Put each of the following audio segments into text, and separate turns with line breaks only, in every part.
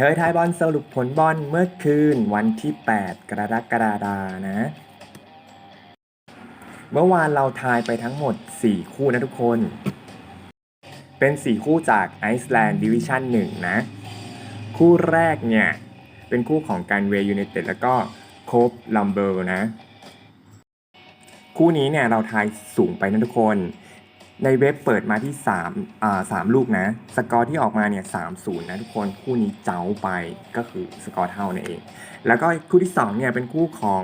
เธอทายบอลสรุปผลบอลเมื่อคืนวันที่ 8 กรกฎาคมนะ เมื่อวานเราทายไปทั้งหมด 4 คู่นะทุกคน เป็น 4 คู่จากไอซ์แลนด์ดิวิชั่น1นะ คู่แรกเนี่ย เป็นคู่ของการเวยู n นเต็ดแล้วก็โคบลัมเบอร์นะ คู่นี้เนี่ยเราทายสูงไปนะทุกคน ในเว็บเปิดมาที่3อ่า3ลูกนะ สกอร์ที่ออกมาเนี่ย3-0นย์นะทุกคนคู่นี้เจ้าไปก็คือสกอร์เท่านั่นเอง แล้วก็คู่ที่2เนี่ยเป็นคู่ของ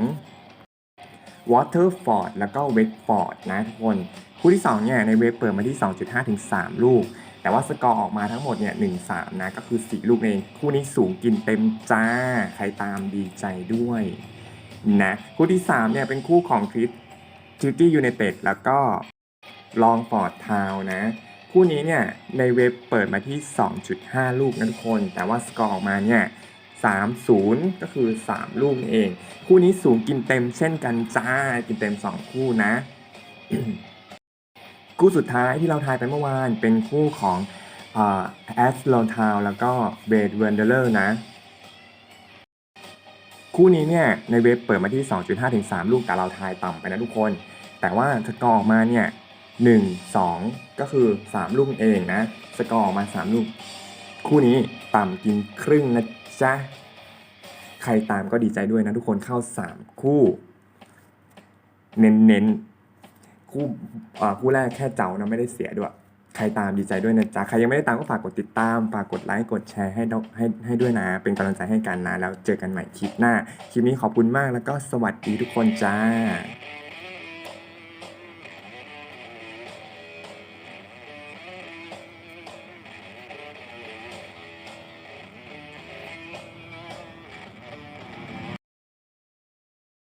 Waterford แล้วก็ Wakeford นะทุกคน คู่ที่2เนี่ยในเว็บเปิดมาที่ 2.5 ถึง 3 ลูก แต่ว่าสกอร์ออกมาทั้งหมดเนี่ย1-3นะ ก็คือ 4 ลูกเอง คู่นี้สูงกินเต็มจ้า ใครตามดีใจด้วยนะ คู่ที่3เนี่ยเป็นคู่ของคริสทิวตี้ยูไนเต็ดแล้วก็ ลองฟอร์ดทาวนะ คู่นี้เนี่ยในเว็บเปิดมาที่ 2.5 ลูกนะทุกคน แต่ว่าสกอร์ออกมาเนี่ย3-0 ก็คือ 3 ลูกนี่เอง คู่นี้สูงกินเต็มเช่นกันจ้า กินเต็ม 2 คู่นะ คู่สุดท้ายที่เราทายไปเมื่อวานเป็นคู่ของแอสโลทาวแล้วก็เบดเวนเดอร์นะ คู่นี้เนี่ยในเว็บเปิดมาที่ 2.5ถึง3ลูกแต่เราทายต่ำไปนะทุกคน แต่ว่าสกอร์ออกมาเนี่ย 1 2 ก็คือ 3 ลูกเองนะ สกอร์ออกมา 3 ลูก คู่นี้ต่ำกินครึ่งนะจ๊ะ ใครตามก็ดีใจด้วยนะทุกคนเข้า 3 คู่ เน้นๆ คู่อ่าคู่แรกแค่เจ้านะไม่ได้เสียด้วย ใครตามดีใจด้วยนะจ๊ะ ใครยังไม่ได้ตามก็ฝากกดติดตาม ฝากกดไลค์กดแชร์ให้ให้ให้ด้วยนะ เป็นกำลังใจให้กันนะ แล้วเจอกันใหม่คลิปหน้า คลิปนี้ขอบคุณมากแล้วก็สวัสดีทุกคนจ้า